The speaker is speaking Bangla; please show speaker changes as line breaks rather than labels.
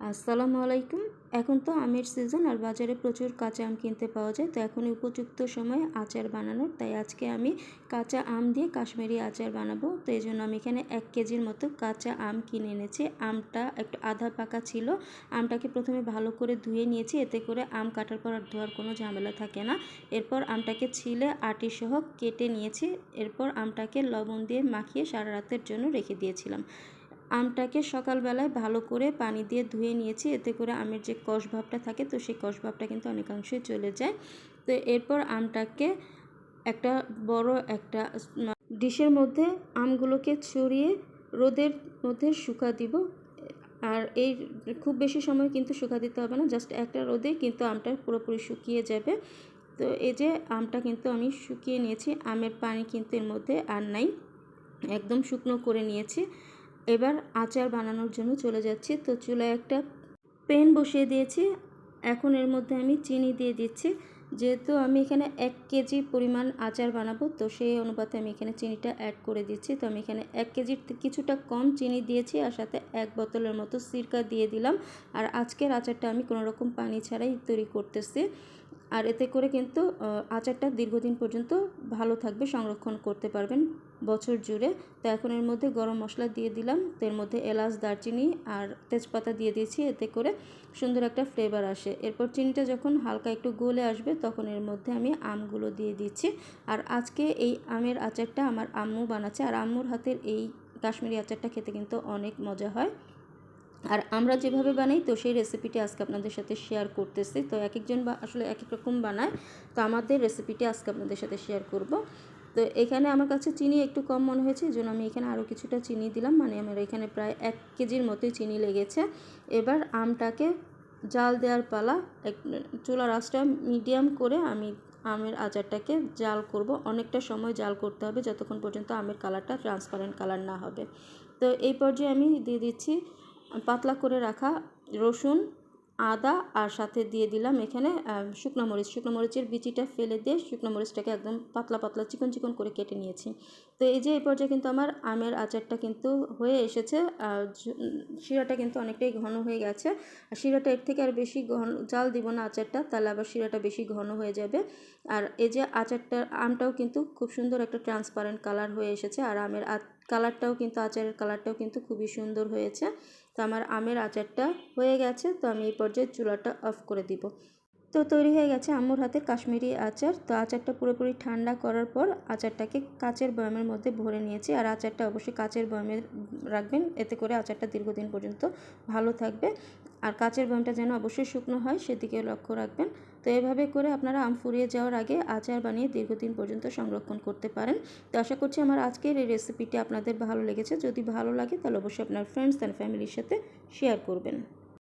আসসালামু আলাইকুম। এখন তো আমের সিজন আর বাজারে প্রচুর কাঁচা আম কিনতে পাওয়া যায়, তো এখনই উপযুক্ত সময় আচার বানানোর। তাই আজকে আমি কাঁচা আম দিয়ে কাশ্মীরি আচার বানাবো। তো এই জন্য আমি এখানে এক কেজির মতো কাঁচা আম কিনে এনেছি। আমটা একটু আধা পাকা ছিল। আমটাকে প্রথমে ভালো করে ধুয়ে নিয়েছি। এতে করে আম কাটার পর আর ধোয়ার কোনো ঝামেলা থাকে না। এরপর আমটাকে ছিলে আটি সহ কেটে নিয়েছি। এরপর আমটাকে লবণ দিয়ে মাখিয়ে সারা রাতের জন্য রেখে দিয়েছিলাম। আমটাকে সকালবেলায় ভালো করে পানি দিয়ে ধুয়ে নিয়েছি। এতে করে আমের যে কষ ভাবটা থাকে, তো সেই কষ ভাবটা কিন্তু অনেকাংশই চলে যায়। তো এরপর আমটাকে একটা বড় একটা ডিশের মধ্যে আমগুলোকে ছড়িয়ে রোদের মধ্যে শুকা দিব। আর এই খুব বেশি সময় কিন্তু শুকা দিতে হবে না, জাস্ট একটা রোদে কিন্তু আমটা পুরোপুরি শুকিয়ে যাবে। তো এই যে আমটা কিন্তু আমি শুকিয়ে নিয়েছি, আমের পানি কিন্তু এর মধ্যে আর নাই, একদম শুকনো করে নিয়েছি। এবার আচার বানানোর জন্য চলে যাচ্ছি। তো চুলায় একটা পেন বসিয়ে দিয়েছি। এখন এর মধ্যে আমি চিনি দিয়ে দিচ্ছি। যেহেতু আমি এখানে এক কেজি পরিমাণ আচার বানাবো, তো সেই অনুপাতে আমি এখানে চিনিটা অ্যাড করে দিচ্ছি। তো আমি এখানে এক কেজির কিছুটা কম চিনি দিয়েছি আর সাথে এক বোতলের মতো সিরকা দিয়ে দিলাম। আর আজকের আচারটা আমি কোনো রকম পানি ছাড়াই তৈরি করতেছি। আর এতে করে কিন্তু আচারটা দীর্ঘদিন পর্যন্ত ভালো থাকবে, সংরক্ষণ করতে পারবেন বছর জুড়ে। তো এখন এর মধ্যে গরম মশলা দিয়ে দিলাম তো এর মধ্যে এলাচ, দারচিনি আর তেজপাতা দিয়ে দিয়েছি, এতে করে সুন্দর একটা ফ্লেভার আসে। এরপর চিনিটা যখন হালকা একটু গলে আসবে, তখন এর মধ্যে আমি আমগুলো দিয়ে দিচ্ছি। আর আজকে এই আমের আচারটা আমার আম্মু বানাচ্ছে, আর আম্মুর হাতের এই কাশ্মীরি আচারটা খেতে কিন্তু অনেক মজা হয়। আর আমরা যেভাবে বানাই, তো সেই রেসিপিটি আজকে আপনাদের সাথে শেয়ার করতেছি। তো এক একজন বা, আসলে এক এক রকম বানায়। তো আমাদের রেসিপিটি আজকে আপনাদের সাথে শেয়ার করব। তো এখানে আমার কাছে চিনি একটু কম মনে হয়েছে এই জন্য আমি এখানে আরও কিছুটা চিনি দিলাম। মানে আমার এখানে প্রায় এক কেজির মতোই চিনি লেগেছে। এবার আমটাকে জাল দেওয়ার পালা, এক, চুলার আঁচটা মিডিয়াম করে আমি আমের আচারটাকে জাল করব। অনেকটা সময় জাল করতে হবে, যতক্ষণ পর্যন্ত আমের কালারটা ট্রান্সপারেন্ট কালার না হবে। তো এই পর্যায়ে আমি দিয়ে দিচ্ছি পাতলা করে রাখা রসুন, আদা আর সাথে দিয়ে দিলাম এখানে শুকনো মরিচ। শুকনো মরিচের বিচিটা ফেলে দিয়ে শুকনো মরিচটাকে একদম পাতলা পাতলা চিকন চিকন করে কেটে নিয়েছি। তো এই যে এই পর্যায়ে কিন্তু আমার আমের আচারটা কিন্তু হয়ে এসেছে শিরাটা কিন্তু অনেকটাই ঘন হয়ে গেছে। আর শিরাটা এর থেকে আর বেশি ঘন, জাল দিব না আচারটা, তাহলে আবার শিরাটা বেশি ঘন হয়ে যাবে। আর এই যে আচারটার আমটাও কিন্তু খুব সুন্দর একটা ট্রান্সপারেন্ট কালার হয়ে এসেছে, আর আমের কালারটাও কিন্তু, আচারের কালারটাও কিন্তু খুবই সুন্দর হয়েছে। তো আমার আমের আচারটা হয়ে গেছে, তো আমি এই পর্যায়ে চুলাটা অফ করে দিব। তো তৈরি হয়ে গেছে আম্মুর হাতে কাশ্মীরি আচার। তো আচারটা পুরোপুরি ঠান্ডা করার পর আচারটাকে কাচের বয়ামের মধ্যে ভরে নিয়েছি। আর আচারটা অবশ্যই কাচের বয়ামে রাখবেন, এতে করে আচারটা দীর্ঘদিন পর্যন্ত ভালো থাকবে। আর কাচের বয়ামটা যেন অবশ্যই শুকনো হয় সেদিকে লক্ষ্য রাখবেন। তো এভাবে করে আপনারা আম ফুরিয়ে যাওয়ার আগে আচার বানিয়ে দীর্ঘদিন পর্যন্ত সংরক্ষণ করতে পারেন। তো আশা করছি আমার আজকের এই রেসিপিটি আপনাদের ভালো লেগেছে। যদি ভালো লাগে তাহলে অবশ্যই আপনার ফ্রেন্ডস অ্যান্ড ফ্যামিলির সাথে শেয়ার করবেন।